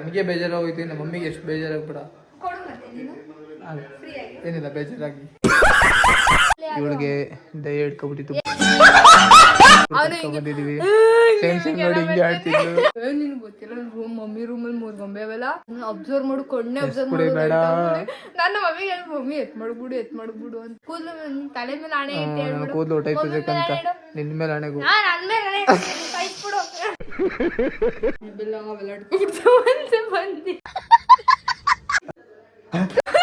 ನನಗೆ ಬೇಜಾರಾಗೋಯ್ತು ನಮ್ಮ ಮಮ್ಮಿಗೆ ಎಷ್ಟು ಬೇಜಾರಾಗ್ಬಿಡ. ಏನಿಲ್ಲ ಬೇಜಾರಾಗಿ. ಇವಳಿಗೆ ದಯ ಹಿಡ್ಕೊಬಿಟ್ಟಿತ್ತು ಬಂದಿದೀವಿ. ಸೇಮ್ ಸೇಮ್ ನೋಡಿ ಹಿಂಗೆ ಆಡ್ತಿದ್ಲು. ನಿನ್ ಗೊತ್ತಿಲ್ಲ ರೂಮ್ ಮಮ್ಮಿ ರೂಮಲ್ಲಿ ಮೂರ್ ಗೊಂಬೆ ಅವೆಲ್ಲ. ಅಬ್ಸರ್ವ್ ಮಾಡು ಕಣ್ಣೆ ಅಬ್ಸರ್ವ್ ಮಾಡು. ನನ್ನ ಮಮ್ಮಿ ಹೇಳಿ ಮಮ್ಮಿ ಎತ್ ಮಾಡ್ಬಿಡು ಎತ್ ಮಾಡ್ಬಿಡು ಅಂತ. ಕೂದಲು ತಲೆ ಮೇಲೆ ಆಣೆ ಇಟ್ಟು ಹೇಳ್ಬಿಡು. ಕೂದಲು ಮೇಲೆ ನಾನ್ ಆಣೆ ಸಾಯ್ಸ್ಬಿಡು ಅವೆಲ್ಲ ಬಂದಿ.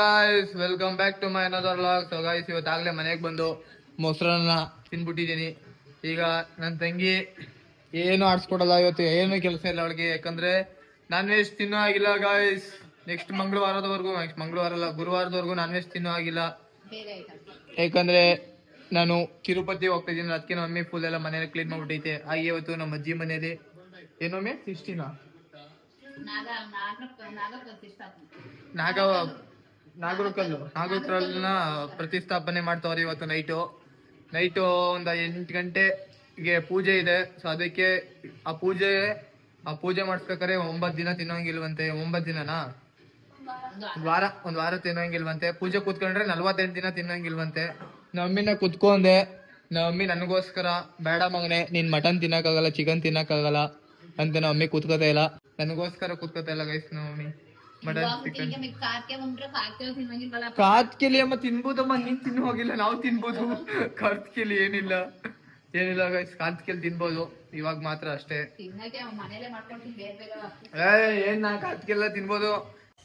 Guys welcome back to my another vlog so guys ಇವತ್ತಾಗಲೇ ಮನೆಗೆ ಬಂದು ಮೊಸರನ್ನ ತಿನ್ಬಿಟ್ಟಿದ್ದೀನಿ. ಈಗ ನನ್ನ ತಂಗಿ ಏನು ಆಡಿಸ್ಕೊಡಲ್ಲ ಇವತ್ತು ಏನು ಕೆಲಸ ಇಲ್ಲ ಅವಳಿಗೆ. ಯಾಕಂದ್ರೆ ನಾನ್ ವೆಜ್ ತಿನ್ನೋ ಆಗಿಲ್ಲ ಗಾಯ್ಸ್ ನೆಕ್ಸ್ಟ್ ಮಂಗಳವಾರದವರೆಗೂ ನೆಕ್ಸ್ಟ್ ಮಂಗಳವಾರ ಅಲ್ಲ ಗುರುವಾರದವರೆಗೂ ನಾನ್ ವೆಜ್ ತಿನ್ನೋ ಆಗಿಲ್ಲ ಯಾಕಂದ್ರೆ ನಾನು ತಿರುಪತಿ ಹೋಗ್ತಾ ಇದ್ದೀನಿ ಅದಕ್ಕೆ ನಮ್ಮ ಮಮ್ಮಿ ಫುಲ್ ಎಲ್ಲ ಮನೇಲಿ ಕ್ಲೀನ್ ಮಾಡ್ಬಿಟ್ಟೈತೆ. ಹಾಗೆ ಇವತ್ತು ನಮ್ಮ ಅಜ್ಜಿ ಮನೇಲಿ ಏನೊಮ್ಮೆ ಸಿಕ್ಸ್ಟಿನ ನಾಗ ನಾಗರಕಲ್ಲು ನಾಗರಕಲ್ಲನ್ನ ಪ್ರತಿಷ್ಠಾಪನೆ ಮಾಡ್ತಾವ್ರಿ ಇವತ್ತು ನೈಟು. ನೈಟು ಒಂದು ಎಂಟು ಗಂಟೆಗೆ ಪೂಜೆ ಇದೆ. ಸೊ ಅದಕ್ಕೆ ಆ ಪೂಜೆ ಆ ಪೂಜೆ ಮಾಡಿಸ್ಬೇಕಾದ್ರೆ ಒಂಬತ್ತು ದಿನ ತಿನ್ನೋಂಗಿಲ್ವಂತೆ. ಒಂಬತ್ತು ದಿನನಾ? ಒಂದ್ ವಾರ ಒಂದ್ ವಾರ ತಿನ್ನೋಂಗಿಲ್ವಂತೆ. ಪೂಜೆ ಕೂತ್ಕೊಂಡ್ರೆ ನಲ್ವತ್ತೆಂಟು ದಿನ ತಿನ್ನೋಂಗಿಲ್ವಂತೆ. ನಮ್ಮಿನ ಕುತ್ಕೊಂಡೆ. ನಮ್ಮಿ ನನಗೋಸ್ಕರ, ಬೇಡ ಮಗನೆ, ನೀನ್ ಮಟನ್ ತಿನ್ನಕ್ಕಾಗಲ್ಲ ಚಿಕನ್ ತಿನ್ನಕ್ಕಾಗಲ್ಲ ಅಂತ ನಮ್ಮಿ ಕೂತ್ಕೋತಾ ಇಲ್ಲ. ನನಗೋಸ್ಕರ ಕೂತ್ಕೋತಾ ಇಲ್ಲ ಗೈಸ್ ನಮ್ಮ ಚಿಕನ್ ಕಾತ್ಕೆಲಿ ಅಮ್ಮ ತಿನ್ಬೋದಮ್ಮ ನೀನ್ ತಿನ್ನು ಹೋಗಿಲ್ಲ ನಾವು ತಿನ್ಬೋದು ಕಾತ್ಕೆಲಿ ಏನಿಲ್ಲ ಏನಿಲ್ಲ ಕಾತ್ಕೆಲಿ ತಿನ್ಬೋದು ಇವಾಗ ಮಾತ್ರ ಅಷ್ಟೇ ಏನ್ ನಾ ಕಾತ್ಕೆಲ್ಲ ತಿನ್ಬೋದು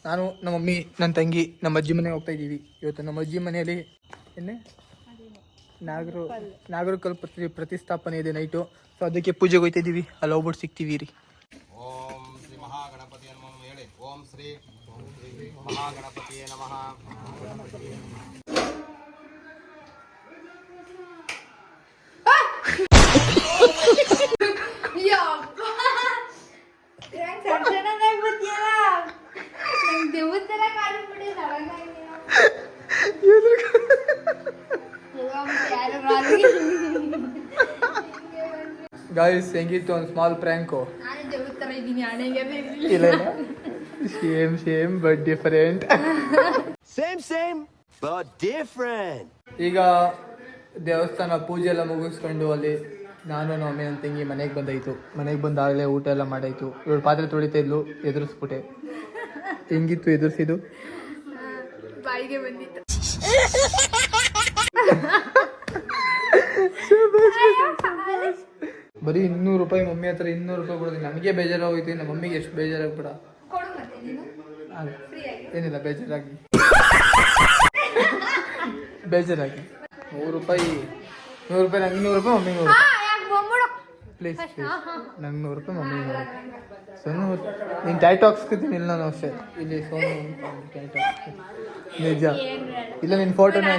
ನಾನು ನಮ್ಮ ಮಮ್ಮಿ ನನ್ನ ತಂಗಿ ನಮ್ಮ ಅಜ್ಜಿ ಮನೆಗೆ ಹೋಗ್ತಾ ಇದೀವಿ ಇವತ್ತು ನಮ್ಮ ಅಜ್ಜಿ ಮನೆಯಲ್ಲಿ ಏನೇ ನಾಗರು ನಾಗರು ಪ್ರತಿ ಪ್ರತಿಷ್ಠಾಪನೆ ಇದೆ ನೈಟು ಸೊ ಅದಕ್ಕೆ ಪೂಜೆಗೆ ಹೋಗ್ತಾ ಇದೀವಿ ಅಲ್ಲಿ ಹೋಗ್ಬಿಟ್ಟು ಸಿಗ್ತೀವಿ ರೀ ಓಂ ಶ್ರೀ ಮಹಾಗಣಪತಿ ನಮಃ ಹೇಳಿ ಓಂ ಶ್ರೀ ಮಹಾಗಣಪತಿಯೇ ನಮಃ ನಂಗೆ ದೇವ್ರ ತರ ಕಾಣಿಸ್ಬಿಡಿ ಗಾಯ್ಸ್ ಹೆಂಗಿತ್ತು ಒಂದು ಸ್ಮಾಲ್ ಪ್ರ್ಯಾಂಕು ನಾನು ದೇವ್ರ ತರ ಇದ್ದೀನಿ ಹಣೆಗೆ ಇಲ್ಲ ಇಲ್ಲ same same but different Same, same, but different. ಈಗ ದೇವಸ್ಥಾನ ಪೂಜೆ ಎಲ್ಲ ಮುಗಿಸ್ಕೊಂಡು ಅಲ್ಲಿ ನಾನು ನಮ್ಮ ಮಮ್ಮಿ ನನ್ನ ತಂಗಿ ಮನೆಗೆ ಬಂದಾಯ್ತು ಮನೆಗೆ ಬಂದಾಗಲೇ ಊಟ ಎಲ್ಲ ಮಾಡಾಯ್ತು ಇವಳು ಪಾತ್ರೆ ತೊಳಿತಾ ಇದ್ಲು ಎದುರಿಸ್ಬಿಟ್ಟೆ. ಹೆಂಗಿತ್ತು ಎದುರಿಸಿದ್ದು? ಬಾಯಿಗೆ ಬಂದಿತ್ತು. ಬರೀ ಇನ್ನೂರು ರೂಪಾಯಿ ಮಮ್ಮಿ ಹತ್ರ ಇನ್ನೂರು ರೂಪಾಯಿ ಕೊಡೋದು. ನನಗೆ ಬೇಜಾರಾಗೋಯ್ತು. ನಮ್ಮ ಮಮ್ಮಿಗೆ ಎಷ್ಟು ಬೇಜಾರಾಗ್ಬಿಡ. ಏನಿಲ್ಲ ಬೇಜಾರಾಗಿ. ಬೇಜಾರಾಗಿ. ನೂರು ರೂಪಾಯಿ. ನೂರು ರೂಪಾಯಿ ನಂಗೆ ನೂರು ರೂಪಾಯಿ. ಮಮ್ಮಿ ನೂರು ಪ್ಲೀಸ್ ಪ್ಲೀಸ್ ನಂಗೆ ನೂರು ರೂಪಾಯಿ ಮಮ್ಮಿ ನೂರು ಸೋನು ನೀನು ಟೈಟ್ ಹಾಕ್ಸ್ಕೊತೀನಿ ಇಲ್ಲ ನಾನು ಅಷ್ಟೇ. ಇಲ್ಲಿ ಸೋನು ಟ್ಯಾಟು ನಿಜ. ಇಲ್ಲ ನಿನ್ನ ಫೋಟೋನೇ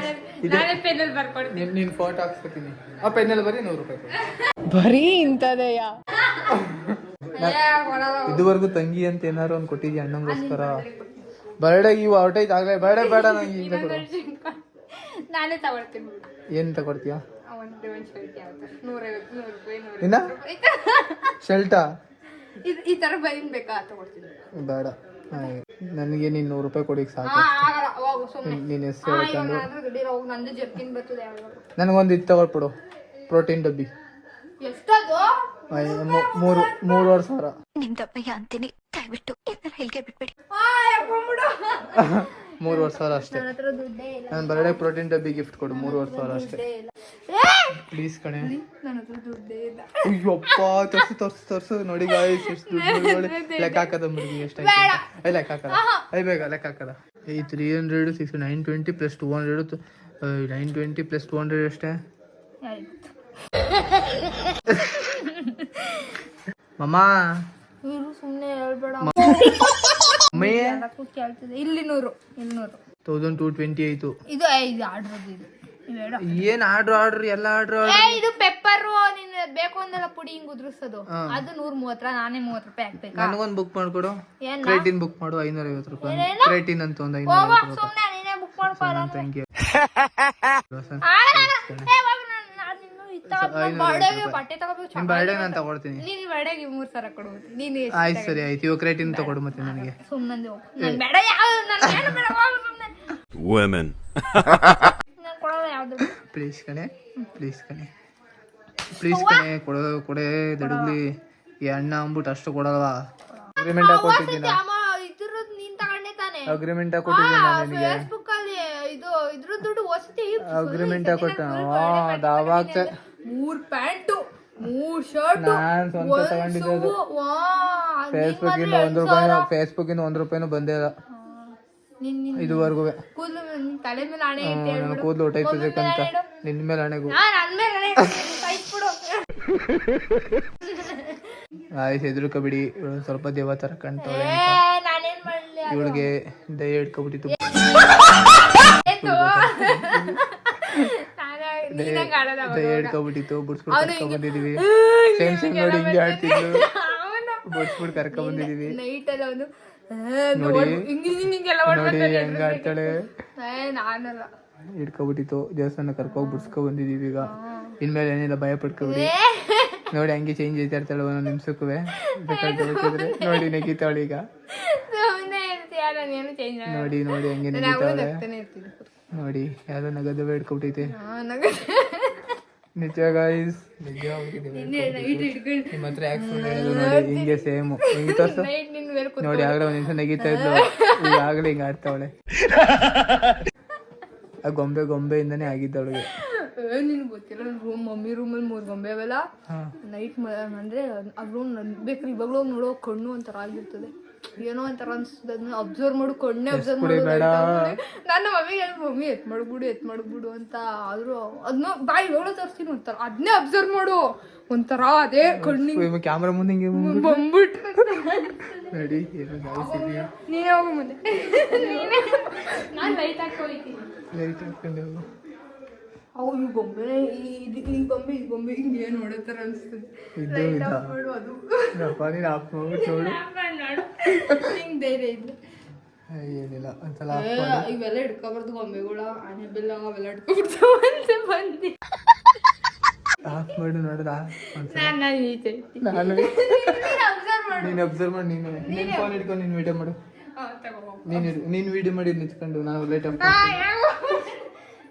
ಇದೆ. ನಿನ್ನ ಫೋಟೋ ಹಾಕ್ಸ್ಕೊತೀನಿ. ಆ ಪೆನ್ನಲ್ಲಿ ಬರೀ ನೂರು ರೂಪಾಯಿ. ಬರೀ ಇಂಥದೆಯ? ಇದುವರೆಗೂ ತಂಗಿ ಅಂತ ಏನಾದ್ರು ಒಂದು ಕೊಟ್ಟಿದ್ಯಾ ಅಣ್ಣಂಗೋಸ್ಕರ ಬರ್ಡೇ ಇವು ಐತ್ ಆಗ್ಲೇ ಬೇಡ ಬೇಡ ನಂಗೆ ಈಗ ಕೊಡು. ನಾನೇ ತಗೊಳ್ತೀನಿ ಏನು ನೂರು ಇನ್ನ? ಶೆಲ್ಟ ಇದು ಈ ಥರ ಬೈನ್ ಬೇಕಾ? ತಗೊಳ್ತೀನಿ. ಬೇಡ. ನನಗೆ ನೀನು ನೂರು ರೂಪಾಯಿ ಕೊಡಿ ಸಾಕು. ನೀನು ಹೆಸರು ಹೇಳ್ಕೊಂಡು ನನಗೊಂದು ಇದು ತಗೊಳ್ಬಿಡು. ಪ್ರೋಟೀನ್ ಡಬ್ಬಿ. ಮೂರು ಮೂರುವರೆ ಸಾವಿರ. ನಿಮ್ದಪ್ಪಯ್ಯ ಅಂತೀನಿ. ದಯವಿಟ್ಟು ಇದನ್ನ ಇಲ್ಲಿಗೆ ಬಿಟ್ಬಿಡಿ. ಮೂರುವರೆ ಸಾವಿರ ಅಷ್ಟೇ. ನನ್ನ ಬರ್ಡೆ ಪ್ರೋಟೀನ್ ಡಬ್ಬಿ ಗಿಫ್ಟ್ ಕೊಡು. ಮೂರುವರೆ ಸಾವಿರ ಅಷ್ಟೇ! ಪ್ಲೀಸ್ ಕಣೆ. ಅಯ್ಯಪ್ಪ ತರ್ಸು ತರ್ಸು ತರ್ಸು. ನೋಡಿ ಗಾಯ್ಸ್ ಎಷ್ಟು ದುಡ್ಡು ಲೆಕ್ಕ ಹಾಕದ ಎಷ್ಟಾಯ್ತು ಅಂತ. ಐ ಲೆಕ್ಕ ಹಾಕದ. ಐ ಬೇಗ ಲೆಕ್ಕ ಹಾಕದ. ಈ three hundred six nine twenty plus two hundred nine twenty plus two hundred ಅಷ್ಟೇ. ಆಯ್ತು. ಮಮ್ಮ ಇವರು ಸುಮ್ಮನೆ ಹೇಳ್ಬೇಡ. ಮಮ್ಮಿ. ಎಲ್ಲಕ್ಕೂ ಕೇಳ್ತಿದೆ. ಇಲ್ಲಿ ನೂರು ಇಲ್ಲಿ ನೂರು ತೌಸಂಡ್ ಟೂ ಟ್ವೆಂಟಿ ಆಯ್ತು ಇದು ಏ, ಇದು. ಆರ್ಡ್ರ್ ಇದು ಏನ್ ಆರ್ಡ್ರ್ ಆರ್ಡ್ರ್ ಎಲ್ಲ ಆರ್ಡ್ರ್ ಏ ಇದು ಪೆಪ್ಪರ್ ನೀನ್ ಬೇಕು ಅಂದಲ್ಲ ಪುಡಿ ಹಿಂಗ್ ಉದುರಿಸೋದು. ಅದು ನೂರ್ ಮೂವತ್ತರ ನಾನೇ ಮೂವತ್ ರೂಪಾಯಿ ಹಾಕ್ಬೇಕಾ? ನನಗೊಂದು ಬುಕ್ ಮಾಡ್ಕೊಡು. ಏನ? ಕ್ರೇಟಿನ್ ಬುಕ್ ಮಾಡು ಐನೂರ ಐವತ್ತು ರೂಪಾಯಿ. ಏನೇನು? ಕ್ರೇಟಿನ್ ಅಂತ ಒಂದು ಐನೂರ ಹೋಗೋ ಐವತ್ತು ರೂಪಾಯಿ. ಸುಮ್ನೆ ನೀನೇ ಬುಕ್ ಮಾಡ್ಕೊಳ್ಳ ನನ್ನ ಬಟ್ಟೆ ತಗೋಬೇಕು ನಾನು ತಗೊಳ್ತೀನಿ. ನೀನ್ ಬರ್ಡೇಗೆ ಮೂರ್ ಸಾವಿರ ಕೊಡ್ಬೋದು ನೀನು ಆಯ್ತು ಸರಿ ಆಯ್ತು. ಇವಾಗ ರೇಟಿನ ತಗೊಡು ಮತ್ತೆ ನನಗೆ. ಸುಮ್ಮನೆ ನನ್ ಬೇಡ ಯಾವ ನನ್ ಏನು ಬೇಡ ಹೋಗು ಸುಮ್ನೆ Women. ನಾನ್ ಕೊಡಲ್ಲ ಯಾವ್ದು? ಪ್ಲೀಸ್ ಕಣೆ ಪ್ಲೀಸ್ ಕಣೆ. ಪ್ಲೀಸ್ ಕಣೆ ಕೊಡೋ ಕೊಡೆ ದಡುಗ್ಲಿ. ಈ ಅಣ್ಣ ಅಂದ್ಬಿಟ್ಟು ಅಷ್ಟು ಕೊಡಲ್ವಾ ಅಗ್ರಿಮೆಂಟ್ ಕೊಟ್ಟಿದ್ದೀನ ಅಮ್ಮ ಇದ್ರದ್ ನೀನ್ ತಗೊಂಡೆ ತಾನೆ. ಅಗ್ರಿಮೆಂಟ್ ಕೊಟ್ಟಿದ್ದೀನಿ ನಾನು ನಿನಗೆ? ಫೇಸ್ಬುಕ್ ಅಲ್ಲಿ ಇದು ಇದ್ರ ದುಡ್ಡು ವಸತಿ ಅಗ್ರಿಮೆಂಟ್ ಕೊಟ್ಟ ಮೂರ್ ಪ್ಯಾಂಟು ಮೂರ್ ಶರ್ಟ್ ನಾನ್ ಸ್ವಂತ ತಗೊಂಡಿದ್ದೆ ಅದು. ಫೇಸ್ಬುಕ್ ಇಂದ ಒಂದ್ ರೂಪಾಯಿ ಫೇಸ್ಬುಕ್ ಇಂದ ಒಂದ್ ರೂಪಾಯಿನೂ ಬಂದೇ ಇಲ್ಲ. ಇದುವರೆಗೂ. ಕೂದಲು ತಲೆ ಮೇಲೆ ಹಣೆ ನನ್ನ. ಕೂದಲು ಟೈಪ್. ನಿನ್ ಮೇಲೆ ಹಣೆಗೂ. ಆಯ್ತು ಹೆದರ್ಕೋಬಿಡಿ ಇವಳು ಸ್ವಲ್ಪ ದೇವ ತರ ಅದು? ಇವಳಿಗೆ ದಯ ಹಿಡ್ಕೊಬಿಟ್ಟಿತ್ತು ಬುಡ್ಸ್ಬಿಟ್ಟು ಹಿಂಗೆ- ಬಂದಿದೀವಿ. ಹಿಂಗೆ ಸೇಮ್ ಸೇಮ್ ನೋಡಿ ಹಿಂಗೆ ಬುಡ್ಸ್ಬಿಟ್ಟು ಕರ್ಕೊಂಡ್ ಬಂದಿದೀವಿ. ನೈಟ್ ಎಲ್ಲ ಒಂದು ನೋಡಿ. ಹಿಂಗೆ ಆಡ್ತಾಳೆ. ಹಿಡ್ಕೊಬಿಟ್ಟಿತ್ತು. ದೇವಸ್ಥಾನ ಕರ್ಕೋಗಿ ಬಿಡ್ಸ್ಕೊ ಬಂದಿದೀವಿ ಈಗ. ಇನ್ಮೇಲೆ ಏನಿಲ್ಲ ಭಯ ಪಡ್ಕೊಬಿಡಿ ನೋಡಿ ಹಂಗೆ ಚೇಂಜ್ ಐತೆ ಇರ್ತಾಳೆ ಒಂದೊಂದು ನಿಮಿಷಕ್ಕೂ ನೋಡಿ ನೆಗಿತಾಳೆ ಈಗ. ನೋಡಿ ನೋಡಿ ಹಂಗೆ ನಾನು ನೋಡಿ ಯಾವ್ದೋ ನಗದ ಬೇಡ್ಕೊಬಿಟ್ಟೈತೆ. ನಿಜ ಗಾಯ್ಸ್ ನಿಜ ನಿಮ್ಮ ಹತ್ರ ನೋಡಿ ಹಿಂಗೆ ಸೇಮ್ ಹಿಂಗೆ ತೋರ್ಸು ನೈಟ್ ನಿನ್ ನೋಡಿ ಆಗಲೇ ಒಂದ್ ನಿಮಿಷ ನಗೀತಾ ಇದ್ಲು. ಈಗ ಆಗಲೇ ಹಿಂಗೆ ಆಡ್ತಾವಳೆ. ಆ ಗೊಂಬೆ ಗೊಂಬೆಯಿಂದನೇ ಆಗಿದ್ದವಳಿಗೆ. ಏ ನಿನ್ಗೆ ಗೊತ್ತಿಲ್ಲ ರೂಮ್ ಮಮ್ಮಿ ರೂಮಲ್ಲಿ ಮೂರು ಗೊಂಬೆ ಅವೆಲ್ಲ. ನೈಟ್ ಅಂದ್ರೆ ಆ ರೂಮ್ ಬೇಕ್ರಿ ಇವಾಗಲೂ ನೋಡೋ ಕಣ್ಣು ಒಂಥರ ಆಗಿರ್ತದೆ. ಏನೋ ಒಂಥರ ಅನ್ಸ್ತದೆ ಅದನ್ನ ಅಬ್ಸರ್ವ್ ಮಾಡು ಕಣ್ಣೆ ಅಬ್ಸರ್ವ್ ಮಾಡು ಬೇಡ. ನನ್ನ ಮಮ್ಮಿ ಹೇಳಿ ಮಮ್ಮಿ ಎತ್ ಮಾಡ್ಬಿಡು ಎತ್ ಮಾಡ್ಬಿಡು ಅಂತ ಆದ್ರೂ ಅದನ್ನ ಬಾಯಿ ಹೇಳೋ ತೋರಿಸ್ತೀನಿ ಒಂಥರ ಅದನ್ನೇ ಅಬ್ಸರ್ವ್ ಮಾಡು. ಒಂಥರ ಅದೇ ಕಣ್ಣಿಗೆ ಕ್ಯಾಮ್ರಾ ಮುಂದೆ ಹಿಂಗೆ ಬಂದ್ಬಿಟ್ಟು. ನೋಡಿ ನೀನೇ ಹೋಗು ಮುಂದೆ. ನೀನೇ ನಾನು ಲೈಟ್ ಹಾಕೋಯ್ತೀನಿ ಲೈಟ್ ಹಾಕೊಂಡು ಹೋಗು. ಅವು ಈ ಗೊಂಬೆ ಈ ಗೊಂಬೆ ಈ ಗೊಂಬೆ ಹಿಂಗೆ ಏನು ನೋಡತ್ತಾರ ಅನ್ಸ್ತದೆ ಲೈಟ್? ಆಫ್ ಮಾಡು ಅದು. ನೀನು ಆಫ್ ಮಾಡ್ಬಿಟ್ಟು ನೋಡು. ಹಿಂಗೆ ಧೈರ್ಯ ಇಲ್ಲ ಏನಿಲ್ಲ ಒಂದ್ಸಲ ಇವೆಲ್ಲ ಹಿಡ್ಕೊಬಾರ್ದು ಗೊಂಬೆಗಳು. ಆನೆ ಬೆಲ್ಲ ಅವೆಲ್ಲ ಹಿಡ್ಕೊಬಿಡ್ತಾವ ಅಂತ ಬಂದಿ. ಆಫ್ ಮಾಡು ನೋಡ್ದ? ನಾನು ನಾನು ಈಚೆ. ನಾನು ಅಬ್ಸರ್ವ್ ಮಾಡಿ. ನೀನು ನೀನು. ಫೋನ್ ಹಿಡ್ಕೊಂಡು ನೀನು ವಿಡಿಯೋ ಮಾಡು. ನೀನು ನೀನು ವಿಡಿಯೋ ಮಾಡಿ ನಿಂತ್ಕೊಂಡು ನಾನು ಲೈಟ್ ಆಫ್?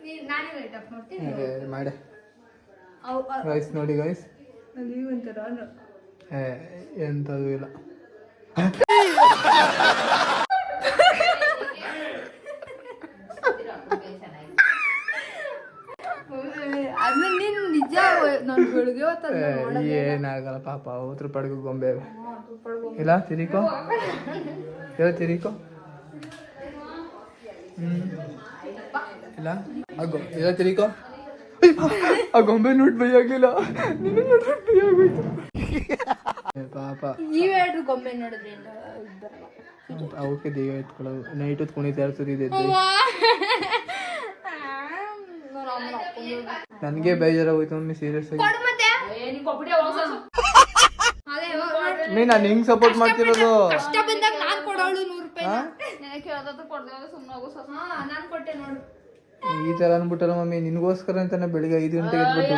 ನೀನ್- ಲೈಟ್ ಆಫ್ ಮಾಡ್ತೀನಿ. ಮಾಡೆ. ಗೈಸ್ ನೋಡಿ ಗೈಸ್ ಅಲ್ಲಿ ಒಂಥರ ನ- ಎಂಥದ್ದು ಇಲ್ಲ. ಏನಾಗಲ್ಲ ಪಾಪ ಅವತ್ರ ಪಡ್ಗು ಗೊಂಬೆ ಇಲ್ಲ ತಿರಿಕೋ. ಇಲ್ಲ ತಿರಿಕೋ. ಹ್ಮ್. ಇಲ್ಲ? ಆಗೋ ಇಲ್ಲ ತಿರಿಕೋ ಆ ಗೊಂಬೆ ನೋಡಿ ಭಯ ಆಗ್ಲಿಲ್ಲ ನಿನ್ನ ನೋಡ್ರೆ ಭಯ ಆಗೋಯ್ತು ಪಾಪ. ನೀವ್ ಹೇಳ್ರಿ ಗೊಂಬೆ ನೋಡಿದ್ರೆ. ಅವಕ್ಕೆ ದೇವ ಎತ್ಕೊಳ್ಳೋದು ನೈಟ್ ಹೊತ್ತು ಕುಣಿತಾ ಇರ್ತದೆ ನನಗೆ ಬೇಜಾರಾಗೋಯ್ತು ಮಮ್ಮಿ ಸೀರಿಯಸ್ ಆಗಿ. ನೀ ನಾನು ಹಿಂಗ್ ಸಪೋರ್ಟ್ ಮಾಡ್ತಿರೋದು? ಕಷ್ಟ ಬಂದಾಗ ನಾನು ಕೊಡೋಳು ನೂರು ರೂಪಾಯಿ ನಾನ್ ಕೊಟ್ಟೆ ನೋಡು. ಈ ತರ ಅನ್ಬಿಟ್ಟಲ್ಲ ಮಮ್ಮಿ ನಿನ್ಗೋಸ್ಕರ ಅಂತಾನೆ ಬೆಳಿಗ್ಗೆ ಐದು ಗಂಟೆಗೆ ಎದ್ಬಿಟ್ಟು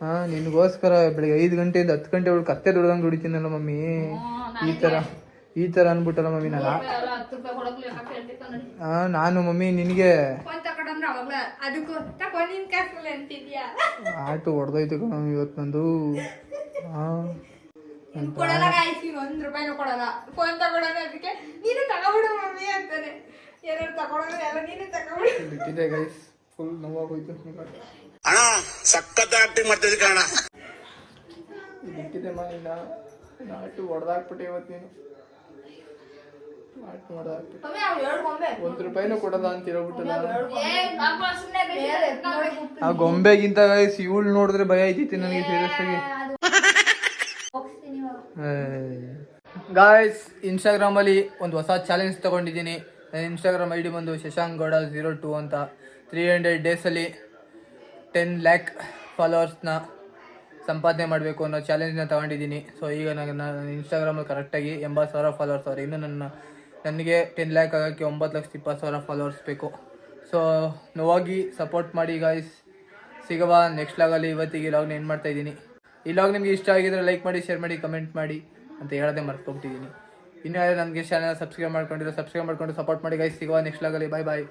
ಹಾ ನಿನ್ಗೋಸ್ಕರ ಬೆಳಿಗ್ಗೆ ಐದು ಗಂಟೆಯಿಂದ ಹತ್ತು ಗಂಟೆ ಒಳಗೆ ಕತ್ತೆ ದುಡ್ದಂಗ್ ದುಡಿತೀನಲ್ಲ ಮಮ್ಮಿ. ಈ ತರ ಈ ತರ ಅನ್ಬಿಟ್ಟಲ್ಲ ಮಮ್ಮಿ ನಾನು. ಹಾ ನಾನು ಮಮ್ಮಿ ನಿನ್ಗೆ ಆಟು ಹೊಡೆದೋಯ್ತು ಮಮ್ಮಿ ಇವತ್ತು ನಂದು. ಹಾ. ನಿನ್ ಕೊಡಲ್ಲ ಗಾಯ್ಸಿ ಒಂದ್ ರೂಪಾಯಿನೂ ಕೊಡಲ್ಲ. ಫೋನ್ ತಗೊಳೋದು ಅದಕ್ಕೆ ನೀನು ತಗೊಬಿಡು ಮಮ್ಮಿ ಅಂತಾನೆ. ಬಿಟ್ಟಿದೆ ಗೈಸ್ ಫುಲ್ ನೋವಾಗೋಯ್ತು ಅಣ್ಣ ಸಖತ್ ಆಕ್ಟಿಂಗ್ ಮಾಡ್ತಿದ್ದೆ ಕಣ ಬಿಟ್ಟಿದೆ ಮನೆಯಿಂದ ನಾಟು ಹೊಡೆದಾಕ್ಬಿಟ್ಟೆ ಇವತ್ತು ನೀನು. ಹೊಡೆದಾಕ್ಬಿಟ್ಟು ಗೊಂಬೆ ಒಂದ್ ರೂಪಾಯಿನೂ ಕೊಡಲ್ಲ ಅಂತ ಹೇಳ್ಬಿಟ್ಟು ನಾನು ಆ ಗೊಂಬೆಗಿಂತ ಗೈಸ್ ಇವಳು ನೋಡಿದ್ರೆ ಭಯ ಐತಿತ್ತು ನನಗೆ ಸೀರಿಯಸ್ ಆಗಿ. ಗಾಯ್ಸ್ ಇನ್ಸ್ಟಾಗ್ರಾಮ್ ಅಲ್ಲಿ ಒಂದು ಹೊಸ ಚಾಲೆಂಜ್ ತಗೊಂಡಿದ್ದೀನಿ. ಇನ್ಸ್ಟಾಗ್ರಾಮ್ ಐ ಡಿ ಬಂದು ಶಶಾಂಕ್ ಗೌಡ ಝೀರೋ ಟು ಅಂತ. ತ್ರೀ ಹಂಡ್ರೆಡ್ ಡೇಸಲ್ಲಿ ಟೆನ್ ಲ್ಯಾಕ್ ಫಾಲೋವರ್ಸ್ನ ಸಂಪಾದನೆ ಮಾಡಬೇಕು ಅನ್ನೋ ಚಾಲೆಂಜ್ನ ತಗೊಂಡಿದ್ದೀನಿ. ಸೊ ಈಗ ನಾನು ನನ್ನ ಇನ್ಸ್ಟಾಗ್ರಾಮಲ್ಲಿ ಕರೆಕ್ಟಾಗಿ ಎಂಬತ್ತು ಸಾವಿರ ಫಾಲೋವರ್ಸ್ ಅವ್ರು. ಇನ್ನೂ ನನ್ನ, ನನಗೆ ಟೆನ್ ಲ್ಯಾಕ್ ಆಗೋಕ್ಕೆ ಒಂಬತ್ತು ಲಕ್ಷದ ಇಪ್ಪತ್ತು ಸಾವಿರ ಫಾಲೋವರ್ಸ್ ಬೇಕು. ಸೊ ನೋವಾಗಿ ಸಪೋರ್ಟ್ ಮಾಡಿ ಗಾಯ್ಸ್ ಸಿಗವ ನೆಕ್ಸ್ಟ್ ಲಾಗಲ್ಲಿ ಇವತ್ತಿಗೆ ಲಾಗ್ನ ಏನು ಮಾಡ್ತಾಯಿದ್ದೀನಿ ಈ ಲಾಗ್ ನಿಮಗೆ ಇಷ್ಟ ಆಗಿದ್ರೆ ಲೈಕ್ ಮಾಡಿ ಶೇರ್ ಮಾಡಿ ಕಮೆಂಟ್ ಮಾಡಿ ಅಂತ ಹೇಳೋದೇ ಮರ್ತ್ಕೊಬಿಟ್ಟಿದ್ದೀನಿ. ಇನ್ಯಾರು ನನಗೆ ಚಾನಲ್ ಸಬ್ಸ್ಕ್ರೈಬ್ ಮಾಡ್ಕೊಂಡಿರೋ ಸಬ್ಸ್ಕ್ರೈಬ್ ಮಾಡ್ಕೊಂಡು ಸಪೋರ್ಟ್ ಮಾಡಿ ಗೈಸ್ ಸಿಗುವ ನೆಕ್ಸ್ಟ್ ಆಗಲಿ ಬಾಯ್ ಬಾಯ್